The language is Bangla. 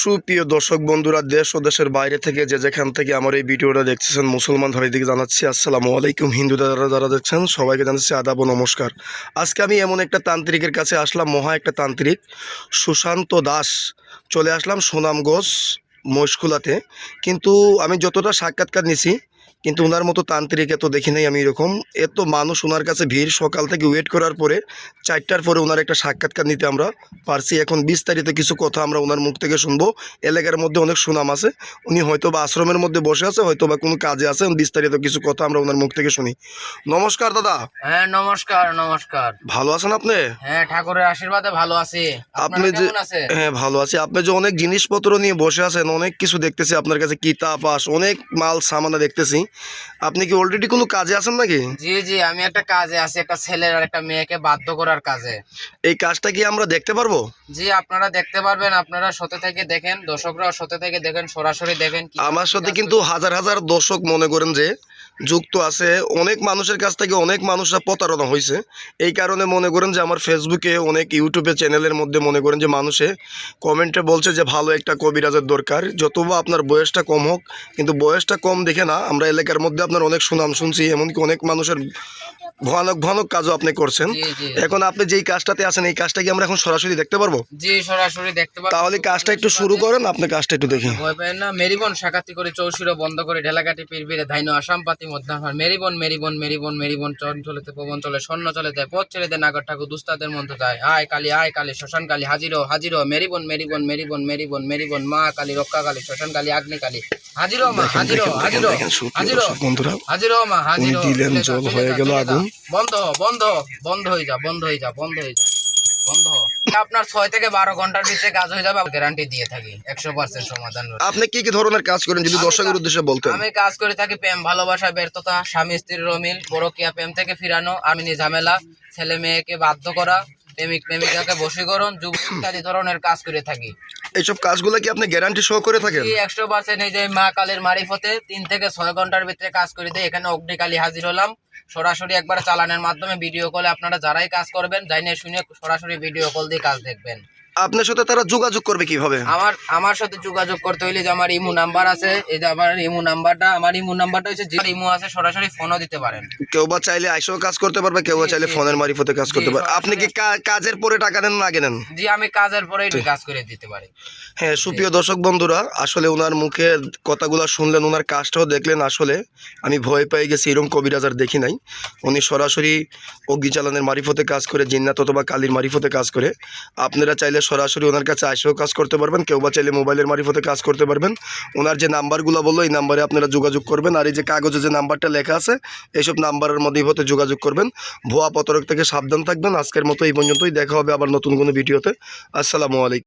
সুপ্রিয় দর্শক বন্ধুরা, দেশ ও দেশের বাইরে থেকে যে যেখান থেকে আমার এই ভিডিওটা দেখতেছেন, মুসলমান ধরে দিকে জানাচ্ছি আসসালামু আলাইকুম। হিন্দু দাদারা যারা দেখছেন, সবাইকে জানাচ্ছি আদাব নমস্কার। আজকে আমি এমন একটা তান্ত্রিকের কাছে আসলাম, মহা একটা তান্ত্রিক, সুশান্ত দাস। চলে আসলাম সুনামগঞ্জ মহিষকুলাতে। কিন্তু আমি যতটা সাক্ষাৎকার নিছি কিন্তু ওনার মতো তান্ত্রিক এত দেখি নাই আমি এরকম। এত মানুষ ওনার কাছে ভিড় সকাল থেকে ওয়েট করার পরে চারটার পরে ওনার একটা সাক্ষাৎকার নিতে আমরা পারছি। এখন বিস্তারিত কিছু কথা আমরা ওনার মুখ থেকে শুনব। এলাকার মধ্যে অনেক সুনাম আছে। উনি হয়তো বা আশ্রমের মধ্যে বসে আছে হয়তো বা কোনো কাজে আছে। বিস্তারিত কিছু কথা আমরা ওনার মুখ থেকে শুনি। নমস্কার দাদা। হ্যাঁ নমস্কার নমস্কার। ভালো আছেন আপনি? হ্যাঁ ঠাকুরের আশীর্বাদে ভালো আছি। আপনি যে হ্যাঁ ভালো আছি। আপনি যে অনেক জিনিসপত্র নিয়ে বসে আছেন অনেক কিছু দেখতেছি আপনার কাছে কিতাব আস অনেক মাল সামানা দেখতেছি। আপনি কি অলরেডি কোনো কাজে আছেন নাকি? জি জি আমি একটা কাজে আছি একটা ছেলের আর একটা মেয়েকে বাধ্য করার কাজে। এই কাজটা কি আমরা দেখতে পারব? জি আপনারা দেখতে পারবেন আপনারা সাথে থেকে দেখেন দর্শকরা সতে থেকে দেখেন সরাসরি দেখেন আমার সাথে কিন্তু হাজার হাজার দর্শক মনে করেন যে যুক্ত আছে। অনেক মানুষের কাছ থেকে অনেক মানুষরা প্রতারণা হয়েছে এই কারণে মনে করেন যে আমার ফেসবুকে অনেক ইউটিউবে চ্যানেলের মধ্যে মনে করেন যে মানুষে কমেন্টে বলছে যে ভালো একটা কবিরাজের দরকার। যতবা আপনার বয়সটা কম হোক, কিন্তু বয়সটা কম দেখে না, আমরা এলাকার মধ্যে আপনার অনেক সুনাম শুনছি, এমনকি অনেক মানুষের ভয়ানক ভয়ানক কাজও আপনি করছেন। এখন আপনি যেই কাজটাতে আছেন এই কাজটা কি আমরা এখন সরাসরি দেখতে পারব? জি সরাসরি দেখতে পারবেন তাহলে কাজটা একটু শুরু করেন আপনি কাজটা একটু দেখি। ভয় পেন না মেরিবন সাকাতি করে চৌশিরো বন্ধ করে ঢেলাকাটি পিরবিরে ধাইনো আসাম পাতি মধ্যাহ্ন। মেরিবন মেরিবন মেরিবন মেরিবন চন চলেতে পবন চলে স্বর্ণ চলে দেয় পথ ছেড়ে দেয় নাগর ঠাকুর দুস্তাদের মন্ত্র যায়। আয় কালী আয় কালী শ্মশান কালী হাজিরো হাজিরো মেরিবন মেরিবন মেরিবন মেরিবন মেরিবন মা কালী রক্ষা কালী শ্মশান কালী আগ্নি কালী। হাজিরো মা হাজিরো হাজিরো হাজিরো। বন্ধুরা হাজিরো মা হাজিরো। দিলেন জল হয়ে গেল আগুন। বন্ধ বন্ধ বন্ধ হয়ে যা বন্ধ হয়ে যা বন্ধ হয়ে যা বন্ধ আপনার ছয় থেকে বারো ঘণ্টার ভিতরে কাজ হয়ে যাবে গ্যারান্টি দিয়ে থাকি একশো পার্সেন্ট সমাধান আপনি কি কি ধরনের কাজ করেন যদি দর্শকের উদ্দেশ্যে বলতেন? আমি কাজ করে থাকি প্রেম ভালোবাসা ব্যর্থতা স্বামী স্ত্রীর অমিল পরকিয়া প্রেম থেকে ফিরানো আমিনি ঝামেলা ছেলে মেয়েকে বাধ্য করা প্রেমিক প্রেমিকাকে বশীকরণ যুব ইত্যাদি ধরনের কাজ করে থাকি। এইসব কাজগুলো কি আপনি গ্যারান্টি সহ করে থাকেন? একশো পার্সেন্ট এই যে মা কালের মারিফতে তিন থেকে ছয় ঘণ্টার ভিতরে কাজ করে দিই এখানে অগ্নিকালী হাজির হলাম। সরাসরি একবার চালানের মাধ্যমে ভিডিও কলে আপনারা যারাই কাজ করবেন যাই নিয়ে শুনে সরাসরি ভিডিও কল দিয়ে কাজ দেখবেন। আপনার সাথে তারা যোগাযোগ করবে কীভাবে? আমার আমার সাথে যোগাযোগ করতে হইলে যে আমার ইমু নাম্বার আছে এই যে আমার ইমু নাম্বারটা আমার ইমু নাম্বারটা হচ্ছে যে ইমু আছে সরাসরি ফোনও দিতে পারেন। কেউ বা চাইলে আইসেও কাজ করতে পারবে কেউ বা চাইলে ফোনের মারিফতে কাজ করতে পারবে। আপনি কি কাজের পরে টাকা দেন না আগে নেন? জি আমি কাজের পরে কাজ করে দিতে পারি। হ্যাঁ সুপ্রিয় দর্শক বন্ধুরা আসলে ওনার মুখে কথাগুলো শুনলেন ওনার কাজটাও দেখলেন। আসলে আমি ভয় পেয়ে গেছি এরকম কবিরাজ আর দেখি নাই। উনি সরাসরি অগ্নি চালানের মারিফতে কাজ করে জিন্নাত অথবা কালীর মারিফতে কাজ করে। আপনারা চাইলে সরাসরি ওনার কাছে আসেও কাজ করতে পারবেন। কেউ বা চাইলে মোবাইলের মারিফতে কাজ করতে পারবেন। ওনার যে নাম্বারগুলো বলল, এই নাম্বারে আপনারা যোগাযোগ করবেন। আর এই যে কাগজে যে নাম্বারটা লেখা আছে, এইসব নাম্বারের হতে যোগাযোগ করবেন। ভুয়া পতরক থেকে সাবধান থাকবেন। আজকের মতো এই পর্যন্তই। দেখা হবে আবার নতুন কোনো ভিডিওতে। আসসালামু আলাইকুম।